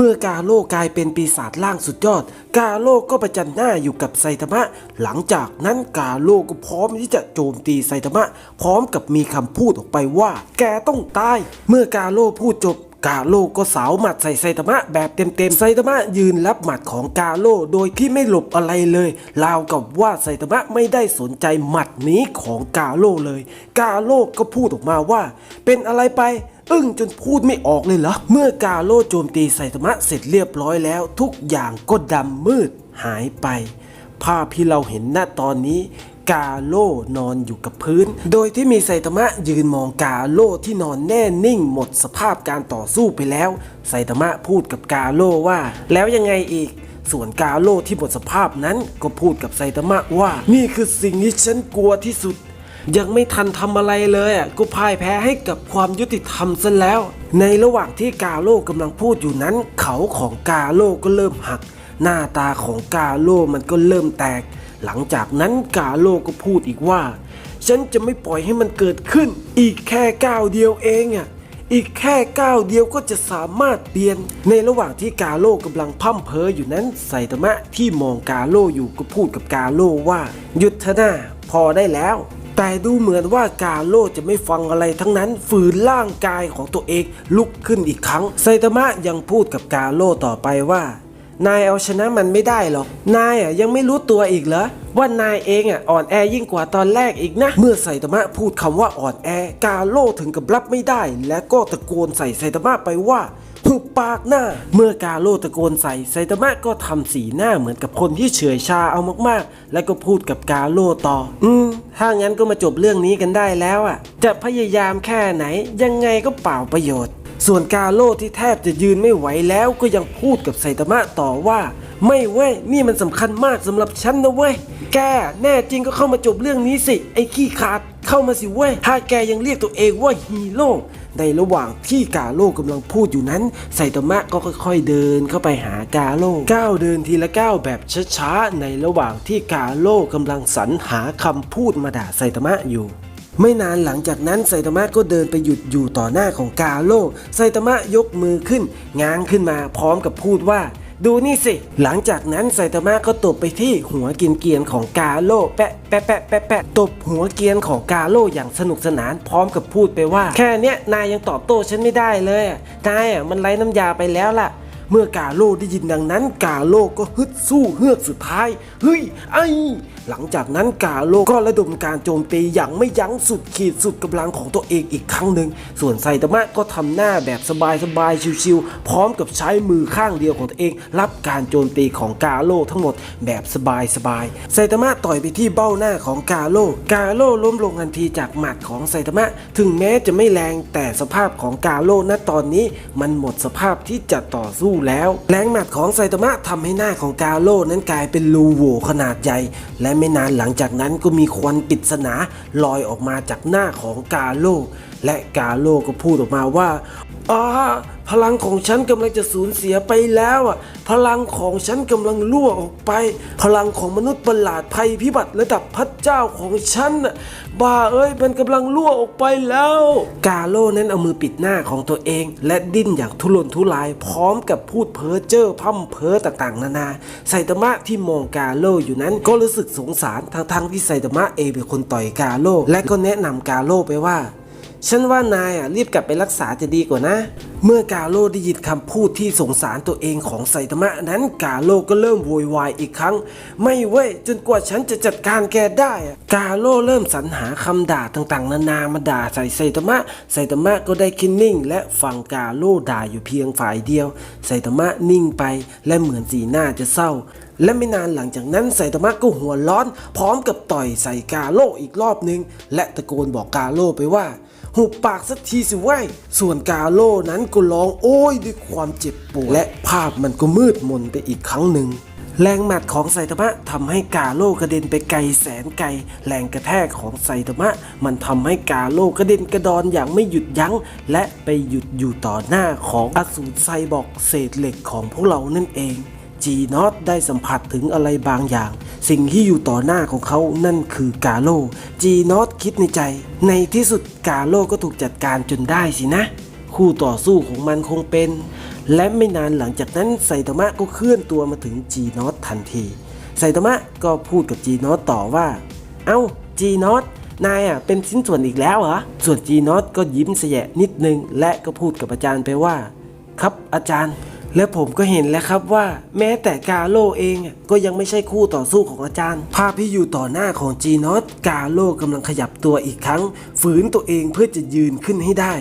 เมื่อกาโลกลายเป็นปีศาจล่างสุดยอด กาโลก็ประจันหน้าอยู่กับไซตามะ หลังจากนั้นกาโลก็พร้อมที่จะโจมตีไซตามะ พร้อมกับมีคำพูดออกไปว่า แกต้องตาย เมื่อกาโลพูดจบกาโลก็สาวหมัดใส่ไซตามะแบบเต็มๆ ไซตามะยืนรับหมัดของกาโลโดยที่ไม่หลบอะไรเลยราวกับว่าไซตามะไม่ได้สนใจหมัดนี้ของกาโลเลย กาโลก็พูดออกมาว่า เป็นอะไรไป อึ้งจนพูดไม่ออกเลยเหรอ เมื่อกาโลโจมตีไซตามะเสร็จเรียบร้อยแล้ว ทุกอย่างก็ดำมืดหายไป ภาพที่เราเห็นณตอนนี้ กาโลนอนอยู่กับพื้น โดยที่มีไซตามะยืนมองกาโลที่นอนแน่นิ่งหมดสภาพการต่อสู้ไปแล้ว ไซตามะพูดกับกาโลว่า แล้วยังไงอีกส่วนกาโลที่หมดสภาพนั้นก็พูดกับไซตามะว่า นี่คือสิ่งที่ฉันกลัวที่สุด ยังไม่ทันทำอะไรเลยอะก็พ่ายแพ้ให้กับความยุติธรรมซะแล้ว ในระหว่างที่กาโลกำลังพูดอยู่นั้น เขาของกาโลก็เริ่มหัก หน้าตาของกาโลมันก็เริ่มแตก หลังจากนั้นกาโลก็พูดอีกว่า ฉันจะไม่ปล่อยให้มันเกิดขึ้น อีกแค่ก้าวเดียวเองอะอีกแค่ก้าวเดียวก็จะสามารถเปลี่ยน ในระหว่างที่กาโลกำลังพร่ำเพออยู่นั้นไซตามะที่มองกาโลอยู่ก็พูดกับกาโลว่า หยุดเถอะนะพอได้แล้ว แต่ดูเหมือนว่ากาโลจะไม่ฟังอะไรทั้งนั้นฝืนร่างกายของตัวเองลุกขึ้นอีกครั้ง ไซตามะยังพูดกับกาโลต่อไปว่า นายเอาชนะมันไม่ได้หรอก นายอะยังไม่รู้ตัวอีกเหรอว่านายเองอะอ่อนแอยิ่งกว่าตอนแรกอีกนะ เมื่อไซตามะพูดคำว่าอ่อนแอกาโลถึงกับรับไม่ได้ และก็ตะโกนใส่ไซตามะไปว่า หุบปากหน้า เมื่อกาโลตะโกนใส่ไซตามะก็ทำสีหน้าเหมือนกับคนที่เฉื่อยชาเอามากๆ แล้วก็พูดกับกาโลต่อ อืมถ้างั้นก็มาจบเรื่องนี้กันได้แล้วอะ จะพยายามแค่ไหน ยังไงก็เปล่าประโยชน์ ส่วนกาโลที่แทบจะยืนไม่ไหวแล้วก็ยังพูดกับไซตามะต่อว่าไม่เว้ย นี่มันสำคัญมากสำหรับฉันนะเว้ย แกแน่จริงก็เข้ามาจบเรื่องนี้สิ ไอ้ขี้ขาด เข้ามาสิเว้ย ถ้าแกยังเรียกตัวเองว่าฮีโร่ ในระหว่างที่กาโลกำลังพูดอยู่นั้น ไซตามะก็ค่อยๆเดินเข้าไปหากาโลก้าวเดินทีละก้าวแบบช้าๆในระหว่างที่กาโลกำลังสรรหาคำพูดมาด่าไซตามะอยู่ไม่นานหลังจากนั้นไซตามะก็เดินไปหยุดอยู่ต่อหน้าของกาโลไซตามะยกมือขึ้น ง้างขึ้นมาพร้อมกับพูดว่า ดูนี่สิ หลังจากนั้นไซตามะก็ตบไปที่หัวเกียนของกาโลแปะแปะแปะแปะแปะตบหัวเกียนของกาโลอย่างสนุกสนานพร้อมกับพูดไปว่า แค่เนี้ยนายยังตอบโต้ฉันไม่ได้เลยนายอะมันไร้น้ำยาไปแล้วล่ะเมื่อกาโลได้ยินดังนั้น กาโลก็ฮึดสู้เฮือกสุดท้าย เฮ้ย ไอ หลังจากนั้นกาโลก็ระดมการโจมตีอย่างไม่ยั้งสุดขีดสุดกำลังของตัวเองอีกครั้งหนึ่ง ส่วนไซตามะก็ทำหน้าแบบสบายๆชิวๆพร้อมกับใช้มือข้างเดียวของตัวเอง รับการโจมตีของกาโลทั้งหมดแบบสบายๆไซตามะต่อยไปที่เบ้าหน้าของกาโลกาโลล้มลงทันทีจากหมัดของไซตามะ ถึงแม้จะไม่แรงแต่สภาพของกาโลณตอนนี้มันหมดสภาพที่จะต่อสู้แล้ว แรงหมัดของไซตามะทำให้หน้าของกาโลนั้นกลายเป็นรูโหว่ขนาดใหญ่ และไม่นานหลังจากนั้นก็มีควันปริศนาลอยออกมาจากหน้าของกาโล และกาโลก็พูดออกมาว่าอ๋อ พลังของฉันกำลังจะสูญเสียไปแล้วอะ พลังของฉันกำลังล่วงออกไป พลังของมนุษย์ประหลาดภัยพิบัติระดับพระเจ้าของฉันน่ะบ้าเอ้ยมันกำลังล่วงออกไปแล้ว กาโลนั้นเอามือปิดหน้าของตัวเอง และดิ้นอย่างทุรนทุรายพร้อมกับพูดเพ้อเจ้อพร่ำเพ้อต่างๆ นานาไซตามะที่มองกาโลอยู่นั้นก็รู้สึกสงสารทั้งๆที่ไซตามะเองเป็นคนต่อยกาโลและก็แนะนำกาโลไปว่า ฉันว่านายอะรีบกลับไปรักษาจะดีกว่านะ เมื่อกาโลได้ยินคำพูดที่สงสารตัวเองของไซตามะนั้นกาโลก็เริ่มโวยวายอีกครั้ง ไม่เว้ยจนกว่าฉันจะจัดการแกได้กาโลเริ่มสรรหาคำด่าต่างๆ นานามาด่าใส่ไซตามะไซตามะก็ได้คิดนิ่ง และฟังกาโลด่าอยู่เพียงฝ่ายเดียวไซตามะนิ่งไป และเหมือนสีหน้าจะเศร้าและไม่นานหลังจากนั้นไซตามะก็หัวร้อน พร้อมกับต่อยใส่กาโลอีกรอบนึง และตะโกนบอกกาโลไปว่า หุบปากสักทีสิว้ยส่วนกาโลนั้นก็ร้องโอ้ยด้วยความเจ็บปวดและภาพมันก็มืดมนไปอีกครั้งหนึ่งแรงหมัดของไซตามะทำให้กาโลกระเด็นไปไกลแสนไกล แรงกระแทกของไซตามะ มันทำให้กาโลกระเด็นกระดอนอย่างไม่หยุดยัง้ง และไปหยุดอยู่ต่อหน้าของอสูรไซบอกเศษเหล็กของพวกเรานั่นเอง จีนอตได้สัมผัสถึงอะไรบางอย่าง สิ่งที่อยู่ต่อหน้าของเขานั่นคือกาโลจีนอตคิดในใจ ในที่สุดกาโลก็ถูกจัดการจนได้สินะ คู่ต่อสู้ของมันคงเป็น และไม่นานหลังจากนั้นไซตามะก็เคลื่อนตัวมาถึงจีนอตทันทีไซตามะก็พูดกับจีนอตต่อว่า เอ้าจีนอตนายอะเป็นชิ้นส่วนอีกแล้วเหรอ ส่วนจีนอตก็ยิ้มแสยะนิดนึง และก็พูดกับอาจารย์ไปว่า ครับอาจารย์ และผมก็เห็นแล้วครับว่า แม้แต่กาโลเองก็ยังไม่ใช่คู่ต่อสู้ของอาจารย์ ภาพที่อยู่ต่อหน้าของจีนอตกาโลกำลังขยับตัวอีกครั้ง ฝืนตัวเองเพื่อจะยืนขึ้นให้ได้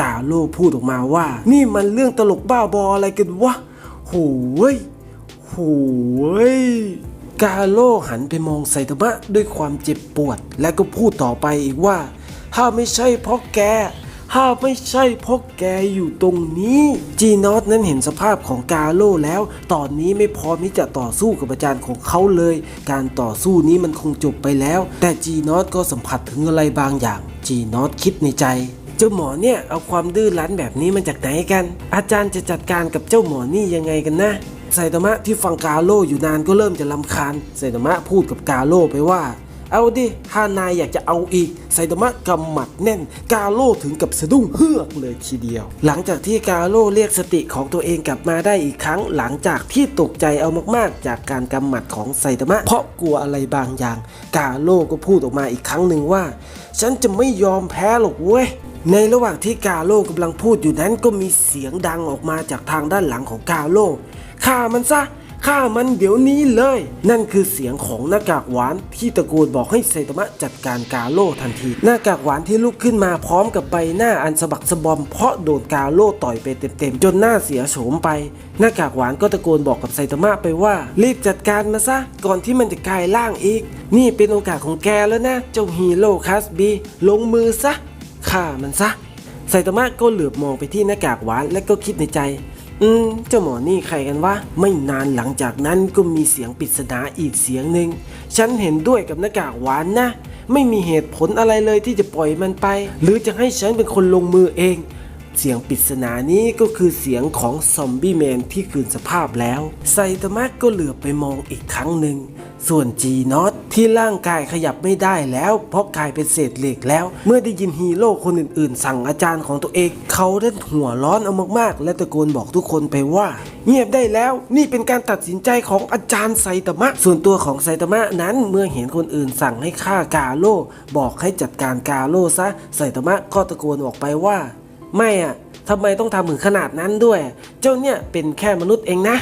กาโลพูดออกมาว่า นี่มันเรื่องตลกบ้าบออะไรกันวะโหยโหยกาโลหันไปมองไซตามะด้วยความเจ็บปวด และก็พูดต่อไปอีกว่า ถ้าไม่ใช่เพราะแก ถ้าไม่ใช่เพราะแกอยู่ตรงนี้ จีนอตนั้นเห็นสภาพของกาโลแล้ว ตอนนี้ไม่พร้อมที่จะต่อสู้กับอาจารย์ของเขาเลย การต่อสู้นี้มันคงจบไปแล้ว แต่จีนอตก็สัมผัสถึงอะไรบางอย่าง จีนอตคิดในใจเจ้าหมอเนี่ยเอาความดื้อรั้นแบบนี้มาจากไหนกัน อาจารย์จะจัดการกับเจ้าหมอนี่ยังไงกันนะไซตามะที่ฟังกาโลอยู่นานก็เริ่มจะลำคาญไซตามะพูดกับกาโลไปว่า เอาดิถ้านายอยากจะเอาอีก ไซตามะกำหมัดแน่น กาโลถึงกับสะดุ้งเฮือกเลยทีเดียว หลังจากที่กาโลเรียกสติของตัวเองกลับมาได้อีกครั้ง หลังจากที่ตกใจเอามากๆ จากการกำหมัดของไซตามะ เพราะกลัวอะไรบางอย่าง กาโลก็พูดออกมาอีกครั้งหนึ่งว่า ฉันจะไม่ยอมแพ้หรอกเว้ยในระหว่างที่กาโลกำลังพูดอยู่นั้นก็มีเสียงดังออกมาจากทางด้านหลังของกาโลฆ่ามันซะ ฆ่ามันเดี๋ยวนี้เลย นั่นคือเสียงของหน้ากากหวานที่ตะโกนบอกให้ไซตามะจัดการกาโลทันที หน้ากากหวานที่ลุกขึ้นมาพร้อมกับใบหน้าอันสะบักสะบอมเพราะโดนกาโลต่อยไปเต็มๆจนหน้าเสียโฉมไป หน้ากากหวานก็ตะโกนบอกกับไซตามะไปว่า รีบจัดการมาซะก่อนที่มันจะกลายร่างอีก นี่เป็นโอกาสของแกแล้วนะเจ้าฮีโร่คัสบีลงมือซะฆ่ามันซะไซตามะก็เหลือบมองไปที่หน้ากากหวานและก็คิดในใจ อืม เจ้าหมอนี่ใครกันวะ ไม่นานหลังจากนั้นก็มีเสียงปริศนาอีกเสียงหนึ่ง ฉันเห็นด้วยกับหน้ากากหวานนะ ไม่มีเหตุผลอะไรเลยที่จะปล่อยมันไป หรือจะให้ฉันเป็นคนลงมือเอง เสียงปริศนานี้ก็คือเสียงของซอมบี้แมนที่คืนสภาพแล้ว ไซตามะก็เหลือบไปมองอีกครั้งหนึ่ง ส่วนจีนอตที่ร่างกายขยับไม่ได้แล้ว เพราะกลายเป็นเศษเหล็กแล้ว เมื่อได้ยินฮีโร่คนอื่นๆ สั่งอาจารย์ของตัวเอง เขาได้หัวร้อนเอามากๆ และตะโกนบอกทุกคนไปว่า เงียบได้แล้วนี่เป็นการตัดสินใจของอาจารย์ไซตามะ ส่วนตัวของไซตามะนั้นเมื่อเห็นคนอื่นสั่งให้ฆ่ากาโลบอกให้จัดการกาโลซะไซตามะก็ตะโกนออกไปว่า ไม่อะ ทำไมต้องทำถึงขนาดนั้นด้วย เจ้าเนี่ยเป็นแค่มนุษย์เองนะ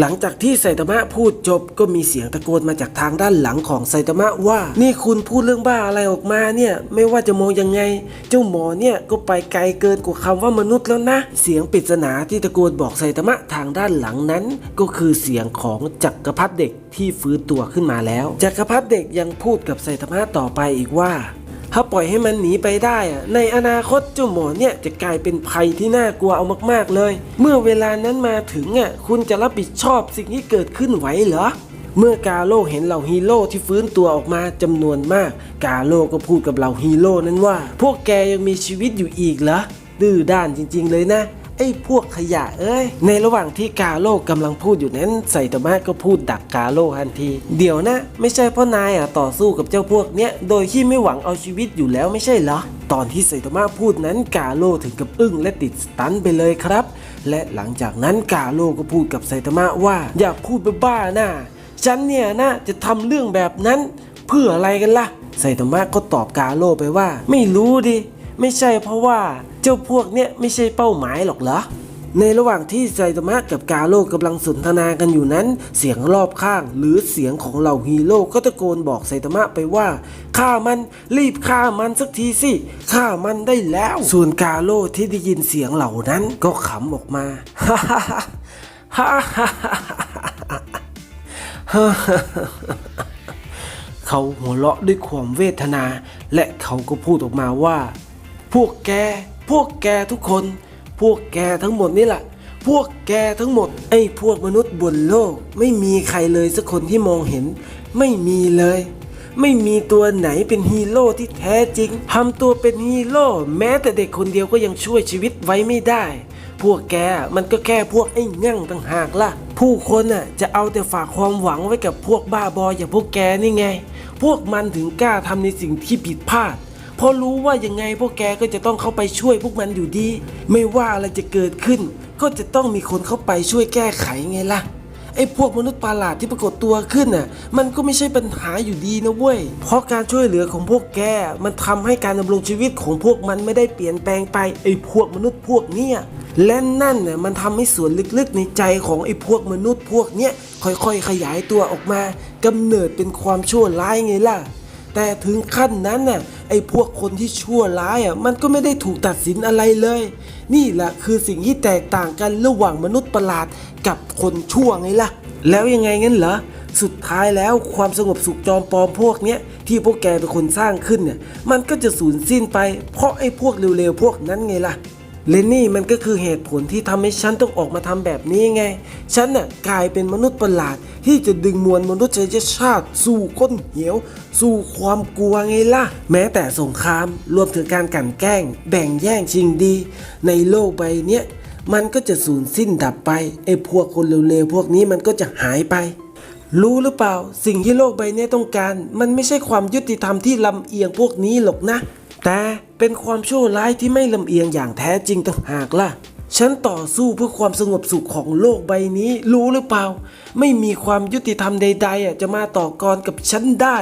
หลังจากที่ไซตามะพูดจบก็มีเสียงตะโกนมาจากทางด้านหลังของไซตามะว่า นี่คุณพูดเรื่องบ้าอะไรออกมาเนี่ย ไม่ว่าจะมองยังไง เจ้าหมอเนี่ยก็ไปไกลเกินกว่าคำว่ามนุษย์แล้วนะ เสียงปริศนาที่ตะโกนบอกไซตามะทางด้านหลังนั้น ก็คือเสียงของจักรพรรดิเด็กที่ฟื้นตัวขึ้นมาแล้วจักรพรรดิเด็กยังพูดกับไซตามะต่อไปอีกว่า ถ้าปล่อยให้มันหนีไปได้อะในอนาคตเจ้าหมอเนี่ยจะกลายเป็นภัยที่น่ากลัวเอามาก ๆเลย เมื่อเวลานั้นมาถึงอะคุณจะรับผิดชอบสิ่งที่เกิดขึ้นไหวเหรอเมื่อกาโลเห็นเหล่าฮีโร่ที่ฟื้นตัวออกมาจำนวนมาก กาโลก็พูดกับเหล่าฮีโร่นั้นว่า พวกแกยังมีชีวิตอยู่อีกเหรอดื้อด้านจริง ๆ เลยนะ ไอ้พวกขยะเอ้ย ในระหว่างที่กาโลกำลังพูดอยู่นั้นไซตามะก็พูดดักกาโลทันที เดี๋ยวนะ ไม่ใช่พราะนายอะต่อสู้กับเจ้าพวกเนี้ยโดยที่ไม่หวังเอาชีวิตอยู่แล้วไม่ใช่เหรอ ตอนที่ไซตามะพูดนั้นกาโลถึงกับอึ้งและติดสตันไปเลยครับ และหลังจากนั้นกาโลก็พูดกับไซตามะว่า อย่าพูดบ้าๆนะฉันเนี่ยนะจะทำเรื่องแบบนั้นเพื่ออะไรกันล่ะไซตามะก็ตอบกาโลไปว่า ไม่รู้ดิไม่ใช่เพราะว่า จ้าพวกเนี้ยไม่ใช่เป้าหมายหรอกเหรอ ในระหว่างที่ไซตามะกับกาโลกำลังสนทนากันอยู่นั้น เสียงรอบข้างหรือเสียงของเหล่าฮีโร่ก็ตะโกนบอกไซตามะไปว่าฆ่ามันรีบฆ่ามันสักทีสิฆ่ามันได้แล้ว ส่วนกาโลที่ได้ยินเสียงเหล่านั้นก็ขำออกมาฮ่าฮ่าฮ่าฮ่าฮ่าฮ่าเขาหัวเราะด้วยความเวทนา และเขาก็พูดออกมาว่า พวกแก พวกแกทุกคน พวกแกทั้งหมดนี่แหละ พวกแกทั้งหมด ไอ้พวกมนุษย์บนโลก ไม่มีใครเลยสักคนที่มองเห็น ไม่มีเลย ไม่มีตัวไหนเป็นฮีโร่ที่แท้จริงทำตัวเป็นฮีโร่แม้แต่เด็กคนเดียวก็ยังช่วยชีวิตไว้ไม่ได้ พวกแกมันก็แค่พวกไอ้งั่งต่างหากล่ะ ผู้คนน่ะจะเอาแต่ฝากความหวังไว้กับพวกบ้าบออย่างพวกแกนี่ไง พวกมันถึงกล้าทำในสิ่งที่ผิดพลาด เพราะรู้ว่ายังไงพวกแกก็จะต้องเข้าไปช่วยพวกมันอยู่ดี ไม่ว่าอะไรจะเกิดขึ้น ก็จะต้องมีคนเข้าไปช่วยแก้ไขไงล่ะไอ้พวกมนุษย์ประหลาดที่ปรากฏตัวขึ้นน่ะ มันก็ไม่ใช่ปัญหาอยู่ดีนะเว้ย เพราะการช่วยเหลือของพวกแก มันทำให้การดำรงชีวิตของพวกมันไม่ได้เปลี่ยนแปลงไปไอ้พวกมนุษย์พวกเนี้ยและนั่นน่ะมันทำให้ส่วนลึกๆในใจของไอ้พวกมนุษย์พวกเนี้ยค่อยๆ ขยายตัวออกมากำเนิดเป็นความชั่วร้ายไงล่ะ แต่ถึงขั้นนั้นน่ะไอ้พวกคนที่ชั่วร้ายอะมันก็ไม่ได้ถูกตัดสินอะไรเลย นี่แหละคือสิ่งที่แตกต่างกันระหว่างมนุษย์ประหลาดกับคนชั่วไงล่ะ แล้วยังไงงั้นเหรอสุดท้ายแล้วความสงบสุขจอมปลอมพวกเนี้ยที่พวกแกเป็นคนสร้างขึ้นเนี่ยมันก็จะสูญสิ้นไป เพราะไอ้พวกเร็วๆพวกนั้นไงล่ะ และนี่มันก็คือเหตุผลที่ทำให้ฉันต้องออกมาทำแบบนี้ไง ฉันน่ะกลายเป็นมนุษย์ประหลาด ที่จะดึงมวลมนุษยชาติ สู่ก้นเหว สู่ความกลัวไงล่ะ แม้แต่สงครามรวมถึงการกั่นแกล้ง แบ่งแย่งชิงดี ในโลกใบเนี้ยมันก็จะสูญสิ้นดับไปไอ้พวกคนเร็วๆพวกนี้มันก็จะหายไป รู้หรือเปล่า สิ่งที่โลกใบนี้ต้องการ มันไม่ใช่ความยุติธรรมที่ลำเอียงพวกนี้หรอกนะ แต่เป็นความชั่วร้ายที่ไม่ลำเอียงอย่างแท้จริงต่างหากล่ะ ฉันต่อสู้เพื่อความสงบสุขของโลกใบนี้รู้หรือเปล่า ไม่มีความยุติธรรมใดๆอะจะมาต่อกรกับฉันได้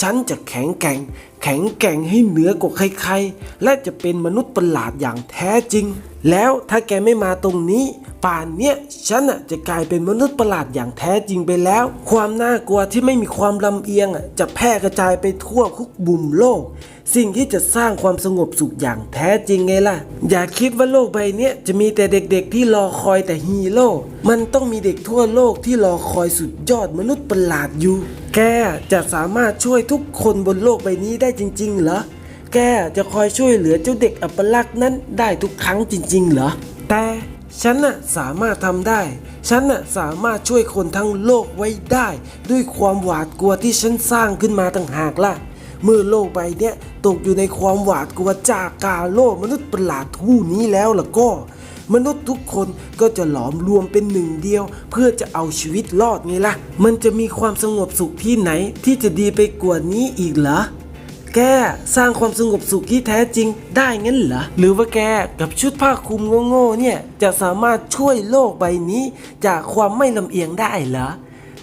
ฉันจะแข็งแกร่ง แข็งแกร่งให้เหนือกว่าใครๆ และจะเป็นมนุษย์ประหลาดอย่างแท้จริง แล้วถ้าแกไม่มาตรงนี้ ป่านเนี้ยฉันอะจะกลายเป็นมนุษย์ประหลาดอย่างแท้จริงไปแล้ว ความน่ากลัวที่ไม่มีความลำเอียงอะจะแพร่กระจายไปทั่วทุกบุมโลก สิ่งที่จะสร้างความสงบสุขอย่างแท้จริงไงล่ะ อย่าคิดว่าโลกใบนี้จะมีแต่เด็กๆที่รอคอยแต่ฮีโร่มันต้องมีเด็กทั่วโลกที่รอคอยสุดยอดมนุษย์ประหลาดอยู่ แกจะสามารถช่วยทุกคนบนโลกใบนี้ได้จริง ๆ เหรอแกจะคอยช่วยเหลือเจ้าเด็กอัปลักษณ์นั้นได้ทุกครั้งจริง ๆ เหรอแต่ ฉันน่ะสามารถทำได้ ฉันน่ะสามารถช่วยคนทั้งโลกไว้ได้ ด้วยความหวาดกลัวที่ฉันสร้างขึ้นมาต่างหากล่ะ เมื่อโลกใบเนี้ยตกอยู่ในความหวาดกลัวจากกาโลกมนุษย์ประหลาดผู้นี้แล้วล่ะก็ มนุษย์ทุกคนก็จะหลอมรวมเป็นหนึ่งเดียว เพื่อจะเอาชีวิตรอดไงล่ะ มันจะมีความสงบสุขที่ไหนที่จะดีไปกว่านี้อีกเหรอ แกสร้างความสงบสุขที่แท้จริงได้งั้นเหรอ หรือว่าแกกับชุดผ้าคลุมโง่ๆเนี่ยจะสามารถช่วยโลกใบนี้จากความไม่ลำเอียงได้เหรอ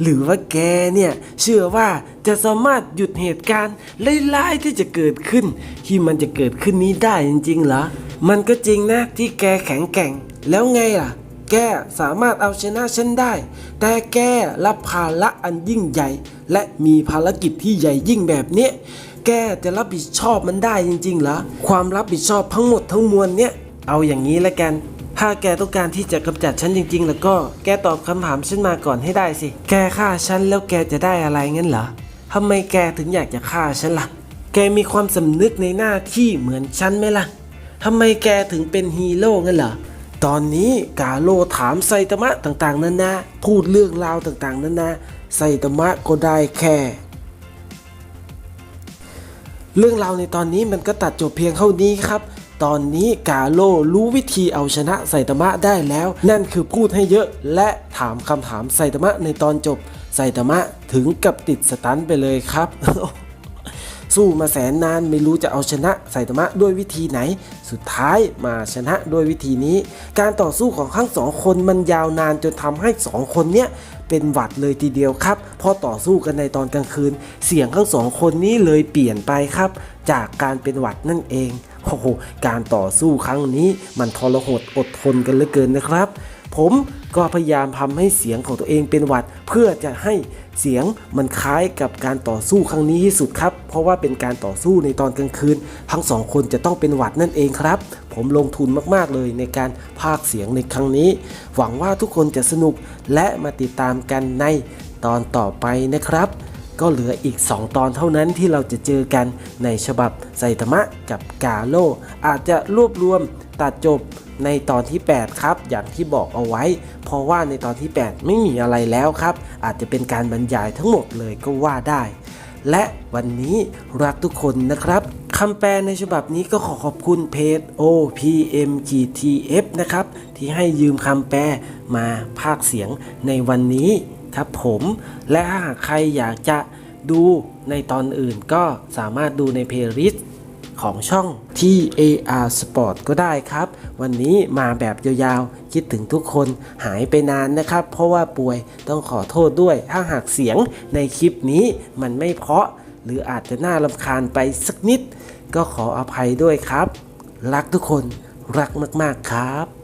หรือว่าแกเนี่ยเชื่อว่าจะสามารถหยุดเหตุการณ์ร้ายๆที่จะเกิดขึ้น ที่มันจะเกิดขึ้นนี้ได้จริงๆเหรอ มันก็จริงนะที่แกแข็งแกร่ง แล้วไงล่ะแกสามารถเอาชนะฉันได้ แต่แกรับภาระอันยิ่งใหญ่ และมีภารกิจที่ใหญ่ยิ่งแบบเนี้ย แกจะรับผิดชอบมันได้จริงๆเหรอความรับผิดชอบทั้งหมดทั้งมวลเนี้ยเอาอย่างนี้ละกัน ถ้าแกต้องการที่จะกำจัดฉันจริง ๆ แล้วก็แกตอบคำถามฉันมาก่อนให้ได้สิ แกฆ่าฉันแล้วแกจะได้อะไรงั้นเหรอทำไมแกถึงอยากจะฆ่าฉันล่ะ แกมีความสำนึกในหน้าที่เหมือนฉันไหมล่ะทำไมแกถึงเป็นฮีโร่งั้นเหรอตอนนี้กาโลถามไซตามะต่างๆนานาพูดเรื่องราวต่างๆนานาไซตามะก็ได้แค่ เรื่องราวในตอนนี้มันก็ตัดจบเพียงเท่านี้ครับ ตอนนี้กาโลรู้วิธีเอาชนะไซตามะได้แล้ว นั่นคือพูดให้เยอะและถามคำถามไซตามะในตอนจบ ไซตามะถึงกับติดสตันไปเลยครับ สู้มาแสนนานไม่รู้จะเอาชนะไซตามะด้วยวิธีไหน สุดท้ายมาชนะด้วยวิธีนี้ การต่อสู้ของทั้งสองคนมันยาวนานจนทำให้สองคนเนี้ย เป็นหวัดเลยทีเดียวครับ พอต่อสู้กันในตอนกลางคืน เสียงทั้งสองคนนี้เลยเปลี่ยนไปครับ จากการเป็นหวัดนั่นเองโอ้โหการต่อสู้ครั้งนี้มันทรหดอดทนกันเหลือเกินนะครับ ผมก็พยายามทำให้เสียงของตัวเองเป็นหวัด เพื่อจะให้เสียงมันคล้ายกับการต่อสู้ครั้งนี้ที่สุดครับ เพราะว่าเป็นการต่อสู้ในตอนกลางคืน ทั้งสองคนจะต้องเป็นหวัดนั่นเองครับ ผมลงทุนมากๆเลยในการพากเสียงในครั้งนี้ หวังว่าทุกคนจะสนุกและมาติดตามกันในตอนต่อไปนะครับ ก็เหลืออีก 2 ตอนเท่านั้นที่เราจะเจอกันในฉบับไซตามะกับกาโลอาจจะรวบรวมตัดจบ ในตอนที่ 8 ครับ อย่างที่บอกเอาไว้ เพราะว่าในตอนที่ 8 ไม่มีอะไรแล้วครับ อาจจะเป็นการบรรยายทั้งหมดเลยก็ว่าได้ และวันนี้รักทุกคนนะครับคำแปลในฉบับนี้ก็ขอขอบคุณเพจ OPMGTF นะครับ ที่ให้ยืมคำแปลมาพากย์เสียงในวันนี้ครับผม และหากใครอยากจะดูในตอนอื่นก็สามารถดูในเพลย์ลิสต์ของช่อง TAR Sport ก็ได้ครับ วันนี้มาแบบยาวๆ คิดถึงทุกคนหายไปนานนะครับ เพราะว่าป่วยต้องขอโทษด้วย ถ้าหากเสียงในคลิปนี้มันไม่เพาะ หรืออาจจะน่ารำคาญไปสักนิด ก็ขออภัยด้วยครับ รักทุกคนรักมากๆครับ